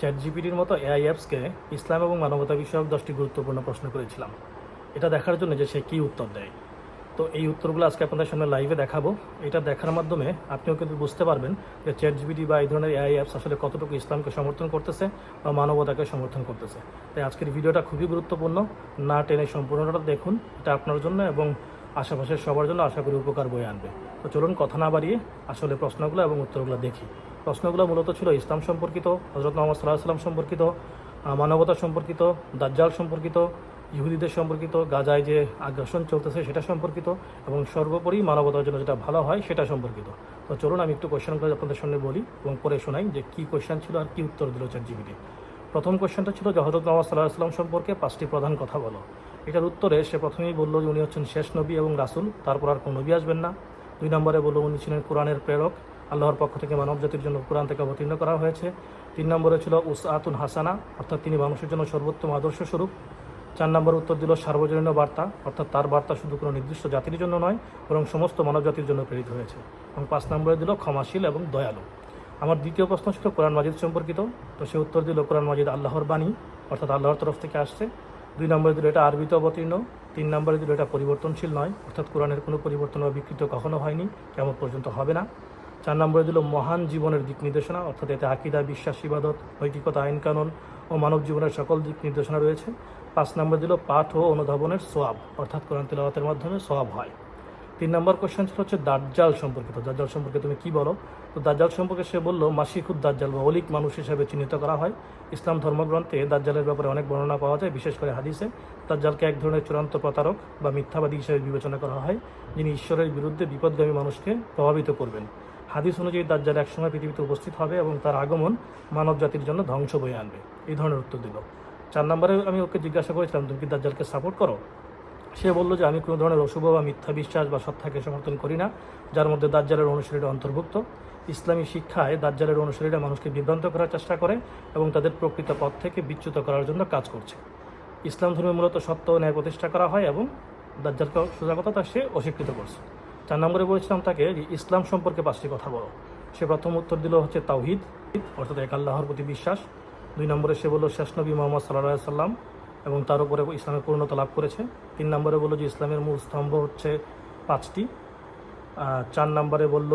Chat জিপিটির মতো AI অ্যাপসকে ইসলাম এবং মানবতা বিষয়ক দশটি গুরুত্বপূর্ণ প্রশ্ন করেছিলাম। এটা দেখার জন্য যে সে কী উত্তর দেয়। তো এই উত্তরগুলো আজকে আপনাদের সামনে লাইভে দেখাবো। এটা দেখার মাধ্যমে আপনিও কিন্তু বুঝতে পারবেন যে চ্যাট জিপিটি বা এই ধরনের এআই অ্যাপস আসলে কতটুকু ইসলামকে সমর্থন করতেছে বা মানবতাকে সমর্থন করতেছে। তাই আজকের ভিডিওটা খুবই গুরুত্বপূর্ণ। না টেনে সম্পূর্ণটা দেখুন, এটা আপনার জন্য এবং আশেপাশের সবার জন্য আশা করি উপকার বয়ে আনবে। তো চলুন কথা না বাড়িয়ে আসলে প্রশ্নগুলো এবং উত্তরগুলো দেখি। প্রশ্নগুলো মূলত ছিল ইসলাম সম্পর্কিত হজরত মোহাম্মদ সাল্লাহ সাল্লাম সম্পর্কিত মানবতা সম্পর্কিত, দাজ্জাল সম্পর্কিত, ইহুদিদের সম্পর্কিত, গাজায় যে আগ্রাসন চলতেছে সেটা সম্পর্কিত এবং সর্বোপরি মানবতার জন্য যেটা ভালো হয় সেটা সম্পর্কিত। তো চলুন আমি একটু কোয়েশ্চেনগুলো আপনাদের সামনে বলি এবং পরে শোনাই যে কী কোয়েশ্চেন ছিল আর কী উত্তর দিল চ্যাট জিবিটি প্রথম কোয়েশ্চেনটা ছিল যে হজরত মোহাম্মদ সাল্লাহ সাল্লাম সম্পর্কে পাঁচটি প্রধান কথা বলো। এটার উত্তরে সে প্রথমেই বলল যে উনি হচ্ছেন শেষ নবী এবং রাসুল, তারপর আর কোনো নবী আসবেন না। দুই নম্বরে বলল উনি ছিলেন কোরআনের প্রেরক আল্লাহর পক্ষ থেকে মানব জাতির জন্য কোরআন থেকে অবতীর্ণ করা হয়েছে। তিন নম্বরে ছিল উস উসআতুন হাসানা, অর্থাৎ তিনি মানুষের জন্য সর্বোত্তম আদর্শ স্বরূপ। চার নম্বর উত্তর দিল সার্বজনীন বার্তা, অর্থাৎ তার বার্তা শুধু কোনো নির্দিষ্ট জাতির জন্য নয়, বরং সমস্ত মানব জাতির জন্য প্রেরিত হয়েছে। এবং পাঁচ নম্বরে দিল ক্ষমাশীল এবং দয়ালু। আমার দ্বিতীয় প্রশ্ন ছিল কোরআন মাজিদ সম্পর্কিত, তো সে উত্তর দিল কোরআন মাজিদ আল্লাহর বাণী, অর্থাৎ আল্লাহর তরফ থেকে আসছে। দুই নম্বরে দিল এটা আরবিতে অবতীর্ণ, তিন নম্বরে দিল এটা পরিবর্তনশীল নয়, অর্থাৎ কোরআনের কোনো পরিবর্তন বা বিকৃত কখনো হয়নি, কেমন পর্যন্ত হবে না। চার নম্বরে দিল মহান জীবনের দিক নির্দেশনা, অর্থাৎ এতে আকিদা, বিশ্বাস, ইবাদত নৈতিকতা আইন কানুন ও মানব জীবনের সকল দিক নির্দেশনা রয়েছে। পাঁচ নম্বর দিল পাঠ ও অনুধাবনের সোয়াব, অর্থাৎ কোরআন তেলাওয়াতের মাধ্যমে সোয়াব হয়। তিন নম্বর কোশ্চেন ছিল হচ্ছে দাজ্জাল সম্পর্কিত। দাজ্জাল সম্পর্কে তুমি কি বলো? তো দাজ্জাল সম্পর্কে সে বলল, মাসিকুদ দাজ্জাল বা অলিক মানুষ হিসেবে চিহ্নিত করা হয়। ইসলাম ধর্মগ্রন্থে দাজ্জালের ব্যাপারে অনেক বর্ণনা পাওয়া যায়, বিশেষ করে হাদিসে। দাজ্জালকে এক ধরনের চূড়ান্ত প্রতারক বা মিথ্যাবাদী হিসেবে বিবেচনা করা হয়, যিনি ঈশ্বরের বিরুদ্ধে বিপদগামী মানুষকে প্রভাবিত করবেন। হাদিস অনুযায়ী দাজ্জাল একসময় পৃথিবীতে উপস্থিত হবে এবং তার আগমন মানব জাতির জন্য ধ্বংস বয়ে আনবে। এই ধরনের উত্তর দিল। চার নম্বরে আমি ওকে জিজ্ঞাসা করেছিলাম, তুমি কি দাজ্জালকে সাপোর্ট করো? সে বলল যে, আমি কোনো ধরনের অশুভ বা মিথ্যা বিশ্বাস বা সত্যাকে সমর্থন করি না, যার মধ্যে দাজ্জালের অনুসারীরা অন্তর্ভুক্ত। ইসলামী শিক্ষায় দাজ্জালের অনুসারীরা মানুষকে বিভ্রান্ত করার চেষ্টা করে এবং তাদের প্রকৃত পথ থেকে বিচ্যুত করার জন্য কাজ করছে। ইসলাম ধর্মে মূলত সত্য ন্যায় প্রতিষ্ঠা করা হয় এবং দাজ্জালকে সোজা কথা তা সে অস্বীকৃত করছে। চার নম্বরে বলেছিলাম তাকে যে ইসলাম সম্পর্কে পাঁচটি কথা বলো। সে প্রথম উত্তর দিল হচ্ছে তাওহিদ, অর্থাৎ এক আল্লাহর প্রতি বিশ্বাস। দুই নম্বরে সে বলল, শেষ নবী মোহাম্মদ সাল্লাহ সাল্লাম এবং তার উপরে ইসলামের পূর্ণতা লাভ করেছে। তিন নম্বরে বলল যে ইসলামের মূল স্তম্ভ হচ্ছে পাঁচটি। চার নম্বরে বলল,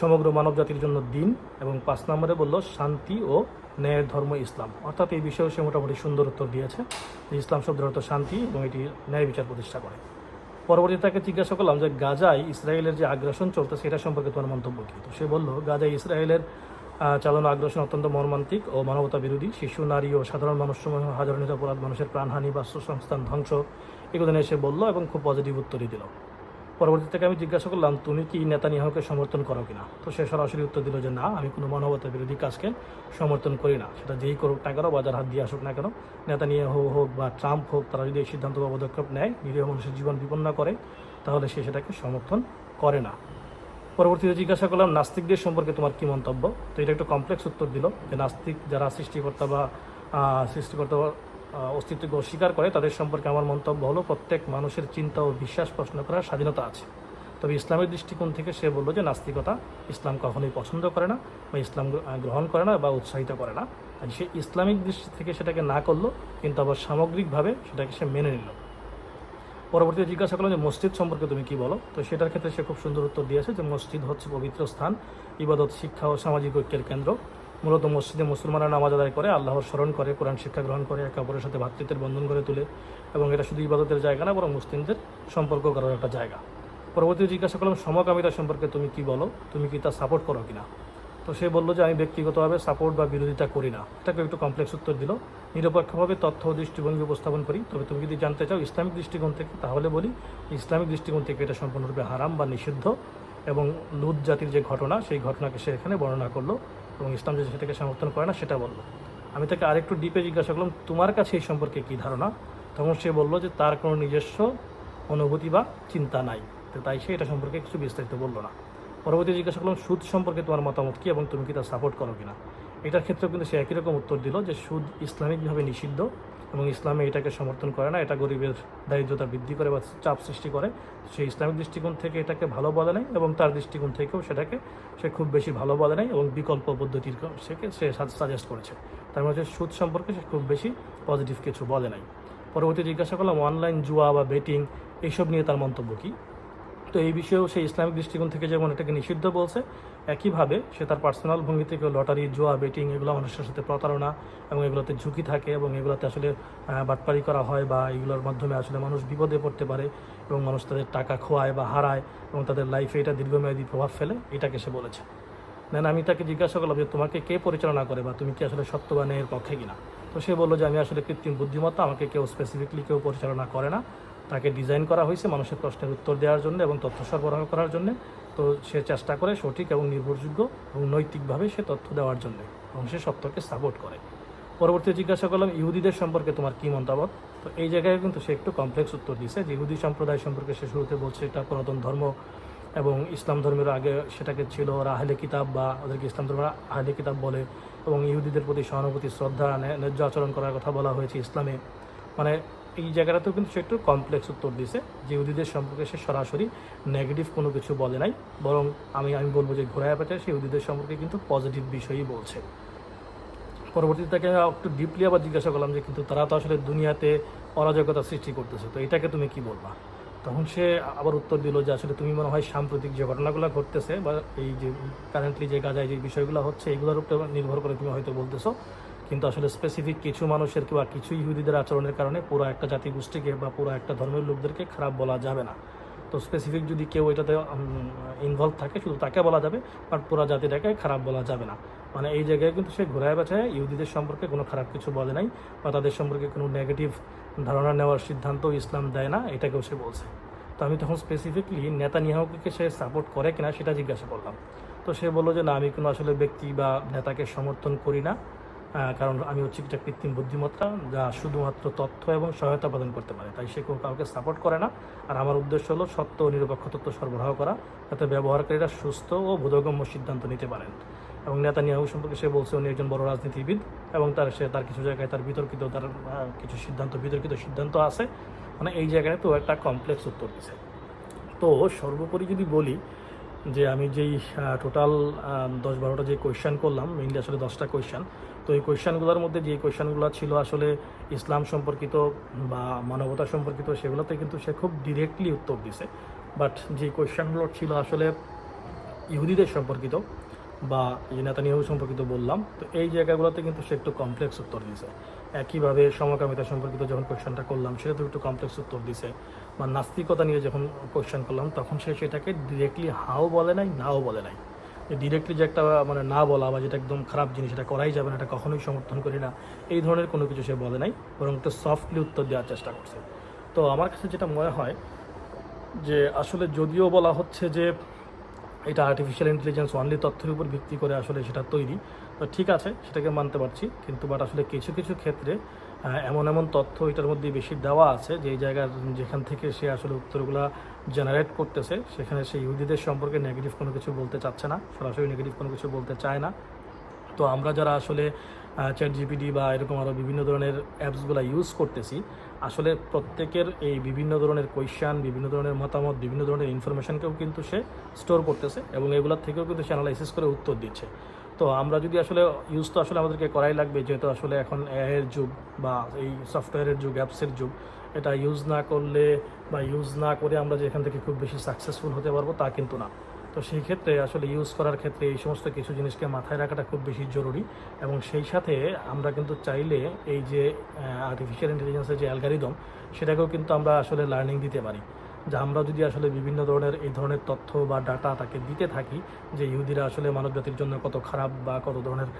সমগ্র মানব জাতির জন্য দিন এবং পাঁচ নম্বরে বলল, শান্তি ও ন্যায়ের ধর্ম ইসলাম অর্থাৎ এই বিষয়েও সে মোটামুটি সুন্দর উত্তর দিয়েছে ইসলাম অর্থ শান্তি এবং এটি ন্যায় বিচার প্রতিষ্ঠা করে। পরবর্তীতে তাকে জিজ্ঞাসা করলাম যে গাজায় ইসরায়েলের যে আগ্রাসন চলতেছে, সেটা সম্পর্কে তোমার মন্তব্য কী? তো সে বলল, গাজায় ইসরায়েলের চালানো আগ্রাসন অত্যন্ত মর্মান্তিক ও মানবতা বিরোধী। শিশু, নারী ও সাধারণ মানুষ সমূহ, হাজার নিরাপরাধ মানুষের প্রাণহানি বাস্তুসংস্থান ধ্বংস। এগুলো নিয়ে সে বলল এবং খুব পজিটিভ উত্তরই দিল। পরবর্তী থেকে আমি জিজ্ঞাসা করলাম, তুমি কি নেতানিয়াহুকে সমর্থন করো কিনা? তো সে সরাসরি উত্তর দিল যে, না, আমি কোনো মানবতা বিরোধী কাজকে সমর্থন করি না। সেটা যেই করুক না কেন বা যার হাত দিয়ে আসুক না কেন, নেতানিয়াহু হোক বা ট্রাম্প হোক, তারা যদি এই সিদ্ধান্ত বা পদক্ষেপ নেয়, নিরীহ মানুষের জীবন বিপন্ন করে, তাহলে সে সেটাকে সমর্থন করে না। পরবর্তীতে জিজ্ঞাসা করলাম, নাস্তিকদের সম্পর্কে তোমার কি মন্তব্য? তো এটা একটু কমপ্লেক্স উত্তর দিল যে, নাস্তিক যারা সৃষ্টিকর্তা বা সৃষ্টিকর্তা অস্তিত্বকে অস্বীকার করে, তাদের সম্পর্কে আমার মন্তব্য হলো, প্রত্যেক মানুষের চিন্তা ও বিশ্বাস প্রশ্ন করার স্বাধীনতা আছে। তবে ইসলামের দৃষ্টিকোণ থেকে সে বলল যে নাস্তিকতা ইসলাম কখনোই পছন্দ করে না, বা ইসলাম গ্রহণ করে না, বা উৎসাহিত করে না। আর সে ইসলামিক দৃষ্টি থেকে সেটাকে না করল, কিন্তু আবার সামগ্রিকভাবে সেটাকে সে মেনে নিল। পরবর্তীতে জিজ্ঞাসা করলাম যে, মসজিদ সম্পর্কে তুমি কি বলো? তো সেটার ক্ষেত্রে সে খুব সুন্দর উত্তর দিয়েছে যে, মসজিদ হচ্ছে পবিত্র স্থান, ইবাদত, শিক্ষা ও সামাজিক ঐক্যের কেন্দ্র। মূলত মসজিদে মুসলমানরা নামাজ আদায় করে, আল্লাহর স্মরণ করে, কোরআন শিক্ষা গ্রহণ করে, একে অপরের সাথে ভাতৃত্বের বন্ধন করে তোলে এবং এটা শুধু ইবাদতের জায়গা না, বরং মুসলিমদের সম্পর্ক করার একটা জায়গা। পরবর্তী জিজ্ঞাসা করলাম, সমকামিতা সম্পর্কে তুমি কি বলো? তুমি কি তা সাপোর্ট করো কিনা? তো সে বলল যে, আমি ব্যক্তিগতভাবে সাপোর্ট বা বিরোধিতা করি না। এটাকে একটু কমপ্লেক্স উত্তর দিল। নিরপেক্ষভাবে তথ্য দৃষ্টিভঙ্গি উপস্থাপন করি। তবে তুমি যদি জানতে চাও ইসলামিক দৃষ্টিকোণ থেকে, তাহলে বলি, ইসলামিক দৃষ্টিকোণ থেকে এটা সম্পূর্ণরূপে হারাম বা নিষিদ্ধ এবং লুত জাতির যে ঘটনা, সেই ঘটনাকে সে এখানে বর্ণনা করল। এবং ইসলাম যদি সেটাকে সমর্থন করে না, সেটা বলল। আমি তাকে আরেকটু ডিপে জিজ্ঞাসা করলাম, তোমার কাছে এই সম্পর্কে কী ধারণা? তখন সে বলল যে, তার কোনো নিজস্ব অনুভূতি বা চিন্তা নাই। তো তাই সে এটা সম্পর্কে কিছু বিস্তারিত বলল না। পরবর্তী জিজ্ঞাসা করলাম, সুদ সম্পর্কে তোমার মতামত কী এবং তুমি কি তা সাপোর্ট করো কিনা? এটার ক্ষেত্রেও কিন্তু সে একই রকম উত্তর দিল যে, সুদ ইসলামিকভাবে নিষিদ্ধ। এবং ইসলামে এটাকে সমর্থন করে না, এটা গরিবের দারিদ্রতা বৃদ্ধি করে বা চাপ সৃষ্টি করে। সে ইসলামিক দৃষ্টিকোণ থেকে এটাকে ভালো বলে নাই এবং তার দৃষ্টিকোণ থেকেও সেটাকে সে খুব বেশি ভালো বলে নাই এবং বিকল্প পদ্ধতির সেকে সে সাজেস্ট করেছে। তার মধ্যে সুদ সম্পর্কে সে খুব বেশি পজিটিভ কিছু বলে নাই। পরবর্তী জিজ্ঞাসা করলাম অনলাইন জুয়া বা বেটিং এইসব নিয়ে তার মন্তব্য কী? তো এই বিষয়েও সেই ইসলামিক দৃষ্টিকোণ থেকে যেমন এটাকে নিষিদ্ধ বলছে, একইভাবে সে তার পার্সোনাল ভঙ্গি থেকে লটারি, জোয়া বেটিং এগুলো মানুষের সাথে প্রতারণা এবং এগুলোতে ঝুঁকি থাকে এবং এগুলোতে আসলে বাটপারি করা হয় বা এগুলোর মাধ্যমে আসলে মানুষ বিপদে পড়তে পারে এবং মানুষ তাদের টাকা খোয়ায় বা হারায় এবং তাদের লাইফে এটা দীর্ঘমেয়াদী প্রভাব ফেলে, এটাকে সে বলেছে। দেন আমি তাকে জিজ্ঞাসা করলাম যে তোমাকে কে পরিচালনা করে বা তুমি কি আসলে সত্যবানের পক্ষে কিনা? তো সে বলল যে আমি আসলে কৃত্রিম বুদ্ধিমত্তা, আমাকে কেউ স্পেসিফিকলি কেউ পরিচালনা করে না। তাকে ডিজাইন করা হয়েছে মানুষের প্রশ্নের উত্তর দেওয়ার জন্য এবং তথ্য সরবরাহ করার জন্য। তো সে চেষ্টা করে সঠিক এবং নির্ভরযোগ্য এবং নৈতিকভাবে সে তথ্য দেওয়ার জন্য এবং সে সত্যকে সাপোর্ট করে। পরবর্তী জিজ্ঞাসা করলাম, ইহুদিদের সম্পর্কে তোমার কী মতামত? তো এই জায়গায় কিন্তু সে একটু কমপ্লেক্স উত্তর দিয়েছে যে ইহুদি সম্প্রদায় সম্পর্কে সে শুরুতে বলছে এটা পুরাতন ধর্ম এবং ইসলাম ধর্মের আগে সেটাকে ছিল ওরা আহলে কিতাব বা ওদেরকে ইসলাম ধর্মের আহলে কিতাব বলে এবং ইহুদিদের প্রতি সহানুভূতি, শ্রদ্ধা ন্যায়- ন্যায্য আচরণ করার কথা বলা হয়েছে ইসলামে। মানে এই জায়গাটাতেও কিন্তু সে একটু কমপ্লেক্স উত্তর দিছে যে ইহুদিদের সম্পর্কে সে সরাসরি নেগেটিভ কোনো কিছু বলে নাই। বরং আমি আমি বলব যে ঘোরায় পেটে সেই ইহুদিদের সম্পর্কে কিন্তু পজিটিভ বিষয়ই বলছে। পরবর্তীতে তাকে একটু ডিপলি আবার জিজ্ঞাসা করলাম যে, কিন্তু তারা তো আসলে দুনিয়াতে অরাজকতা সৃষ্টি করতেছে, তো এটাকে তুমি কি বলবা? তখন সে আবার উত্তর দিল যে, আসলে তুমি মনে হয় সাম্প্রতিক যে ঘটনাগুলো ঘটতেছে বা এই যে কারেন্টলি যে গাজায় যে বিষয়গুলো হচ্ছে, এগুলোর উপরে নির্ভর করে তুমি হয়তো বলতেছো। কিন্তু আসলে স্পেসিফিক কিছু মানুষের বা কিছু ইহুদিদের আচরণের কারণে পুরো একটা জাতিগোষ্ঠীকে বা পুরো একটা ধর্মের লোকদেরকে খারাপ বলা যাবে না। তো স্পেসিফিক যদি কেউ এটাতে ইনভলভ থাকে, শুধু তাকে বলা যাবে বাট পুরো জাতিটাকে খারাপ বলা যাবে না। মানে এই জায়গায় কিন্তু সে ঘোরায় বাছায় ইহুদিদের সম্পর্কে কোনো খারাপ কিছু বলে নাই, বা তাদের সম্পর্কে কোনো নেগেটিভ ধারণা নেওয়ার সিদ্ধান্ত ইসলাম দেয় না, এটাকেও সে বলছে। তো আমি তখন স্পেসিফিকলি নেতানিয়াহুকে সে সাপোর্ট করে কিনা, সেটা জিজ্ঞাসা করলাম। তো সে বলল যে, না, আমি কোনো আসলে ব্যক্তি বা নেতাকে সমর্থন করি না। কারণ আমি হচ্ছে একটা কৃত্রিম বুদ্ধিমত্তা যা শুধুমাত্র তথ্য এবং সহায়তা প্রদান করতে পারে। তাই সে কেউ কাউকে সাপোর্ট করে না। আর আমার উদ্দেশ্য হলো সত্য ও নিরপেক্ষ তথ্য সরবরাহ করা, যাতে ব্যবহারকারীরা সুস্থ ও বোধগম্য সিদ্ধান্ত নিতে পারেন। এবং নেতানিয়াহু সম্পর্কে সে বলছে, উনি একজন বড় রাজনীতিবিদ এবং তার সে, তার কিছু জায়গায় তার বিতর্কিত, তার কিছু সিদ্ধান্ত, বিতর্কিত সিদ্ধান্ত আছে। মানে এই জায়গায় তো একটা কমপ্লেক্স উত্তর দিছে। তো সর্বোপরি যদি বলি যে আমি যেই টোটাল দশ বারোটা যে কোয়েশ্চান করলাম মেইনলি আসলে দশটা কোয়েশ্চান তো এই কোয়েশ্চানগুলোর মধ্যে যে কোয়েশ্চানগুলো ছিল আসলে ইসলাম সম্পর্কিত বা মানবতা সম্পর্কিত, সেগুলোতে কিন্তু সে খুব ডিরেক্টলি উত্তর দিছে। বাট যে কোয়েশ্চানগুলো ছিল আসলে ইহুদিদের সম্পর্কিত বা নেতানিয়াহু সম্পর্কিত বললাম, তো এই জায়গাগুলোতে কিন্তু সে একটু কমপ্লেক্স উত্তর দিছে। একইভাবে সমকামিতা সম্পর্কিত যখন কোয়েশ্চেনটা করলাম, সেটা তো একটু কমপ্লেক্স উত্তর দিছে। বা নাস্তিকতা নিয়ে যখন কোয়েশ্চেন করলাম, তখন সে সেটাকে ডিরেক্টলি হাও বলে নাই, নাও বলে নাই। ডিরেক্টলি যে একটা মানে না বলা বা যেটা একদম খারাপ জিনিস, এটা করাই যাবে না, এটা কখনোই সমর্থন করি না, এই ধরনের কোনো কিছু সে বলে নাই, বরং একটু সফটলি উত্তর দেওয়ার চেষ্টা করছে। তো আমার কাছে যেটা মনে হয়, যে আসলে যদিও বলা হচ্ছে যে এটা আর্টিফিশিয়াল ইন্টেলিজেন্স অনলি তথ্যের উপর ভিত্তি করে আসলে সেটা তৈরি। তো ঠিক আছে, সেটাকে মানতে পারছি। কিন্তু বাট আসলে কিছু কিছু ক্ষেত্রে এমন এমন তথ্য এটার মধ্যে বেশি দেওয়া আছে যে জায়গার যেখান থেকে সে আসলে উত্তরগুলো জেনারেট করতেছে, সেখানে সে ইহুদিদের সম্পর্কে নেগেটিভ কোনো কিছু বলতে চাচ্ছে না, সরাসরি নেগেটিভ কোনো কিছু বলতে চায় না। তো আমরা যারা আসলে চ্যাট জিপিডি বা এরকম আরও বিভিন্ন ধরনের অ্যাপসগুলো ইউজ করতেছি। আসলে প্রত্যেকের এই বিভিন্ন ধরনের কোয়েশ্চান বিভিন্ন ধরনের মতামত, বিভিন্ন ধরনের ইনফরমেশনকেও কিন্তু সে স্টোর করতেছে এবং এগুলোর থেকেও কিন্তু সে অ্যানালাইসিস করে উত্তর দিচ্ছে। তো আমরা যদি আসলে ইউজ তো আসলে আমাদেরকে করাই লাগবে, যেহেতু আসলে এখন এআইয়ের যুগ বা এই সফটওয়্যারের যুগ অ্যাপসের যুগ, এটা ইউজ না করলে বা ইউজ না করে আমরা যে এখান থেকে খুব বেশি সাকসেসফুল হতে পারব তা কিন্তু না। তো সেই ক্ষেত্রে আসলে ইউজ করার ক্ষেত্রে এই সমস্ত কিছু জিনিসকে মাথায় রাখাটা খুব বেশি জরুরি এবং সেই সাথে আমরা কিন্তু চাইলে এই যে আর্টিফিশিয়াল ইন্টেলিজেন্সের যে অ্যালগারিদম সেটাকেও কিন্তু আমরা আসলে লার্নিং দিতে পারি। যে আমরা যদি আসলে বিভিন্ন ধরনের এই ধরনের তথ্য বা ডাটা তাকে দিতে থাকি যে ইহুদিরা আসলে মানবজাতির জন্য কত খারাপ বা কত ধরনের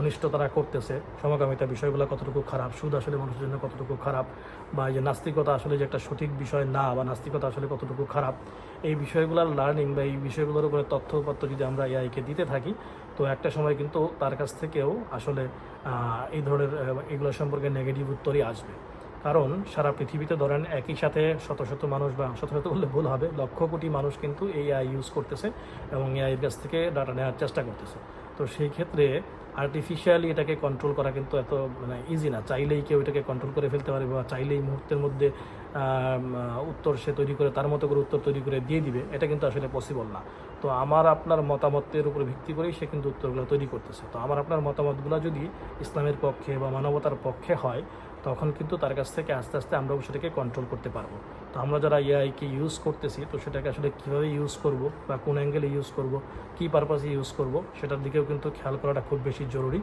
অনিষ্ট তারা করতেছে, সমকামিতা বিষয়গুলো কতটুকু খারাপ, সুদ আসলে মানুষের জন্য কতটুকু খারাপ বা যে নাস্তিকতা আসলে যে একটা সঠিক বিষয় না বা নাস্তিকতা আসলে কতটুকু খারাপ, এই বিষয়গুলোর লার্নিং বা এই বিষয়গুলোর উপরে তথ্যপত্র যদি আমরা এআইকে দিতে থাকি, তো একটা সময় কিন্তু তার কাছ থেকেও আসলে এই ধরনের এগুলো সম্পর্কে নেগেটিভ উত্তরই আসবে। কারণ সারা পৃথিবীতে ধরেন একই সাথে শত শত মানুষ বা শত শত বললে ভুল হবে, লক্ষ কোটি মানুষ কিন্তু এই আই ইউজ করতেছে এবং এআইয়ের কাছ থেকে ডাটা নেওয়ার চেষ্টা করতেছে। তো তো সেই ক্ষেত্রে আর্টিফিশিয়ালি এটাকে কন্ট্রোল করা কিন্তু এত মানে ইজি না। চাইলেই কেউ এটাকে কন্ট্রোল করে ফেলতে পারে বা চাইলেই মুহূর্তের মধ্যে উত্তর সে তৈরি করে, তার মতো করে উত্তর তৈরি করে দিয়ে দিবে, এটা কিন্তু আসলে পসিবল না। তো আমার আপনার মতামতের উপর ভিত্তি করেই সে কিন্তু উত্তরগুলো তৈরি করতেছে। তো আমার আপনার মতামতগুলো যদি ইসলামের পক্ষে বা মানবতার পক্ষে হয় তখন কিন্তু তার কাছ থেকে আস্তে আস্তে আমরাও সেটাকে কন্ট্রোল করতে পারব। তো আমরা যারা এআইকে ইউজ করতেছি, তো সেটাকে আসলে কীভাবে ইউজ করব বা কোন অ্যাঙ্গেলে ইউজ করব, কী পারপাসে ইউজ করব, সেটার দিকেও কিন্তু খেয়াল করাটা খুব বেশি জরুরি।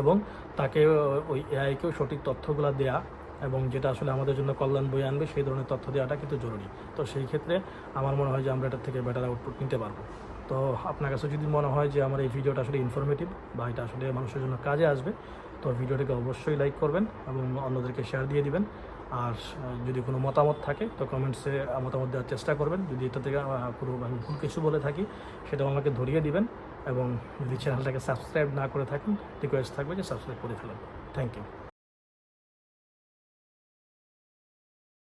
এবং তাকে ওই এআইকেও সঠিক তথ্যগুলো দেয়া এবং যেটা আসলে আমাদের জন্য কল্যাণ বই আনবে, সেই ধরনের তথ্য দেওয়াটা কিন্তু জরুরি। তো সেই ক্ষেত্রে আমার মনে হয় যে আমরা এটার থেকে বেটার আউটপুট নিতে পারব। তো আপনার কাছে যদি মনে হয় যে আমার এই ভিডিওটা আসলে ইনফরমেটিভ বা এটা আসলে মানুষের জন্য কাজে আসবে তো ভিডিওটিকে অবশ্যই লাইক করবেন এবং অন্যদেরকে শেয়ার দিয়ে দিবেন। আর যদি কোনো মতামত থাকে, তো কমেন্টসে মতামত দেওয়ার চেষ্টা করবেন। যদি এটা থেকে পুরো আমি ভুল কিছু বলে থাকি, সেটাও আমাকে ধরিয়ে দিবেন এবং যদি চ্যানেলটাকে সাবস্ক্রাইব না করে থাকেন রিকোয়েস্ট থাকবে যে সাবস্ক্রাইব করে ফেলেন। Thank you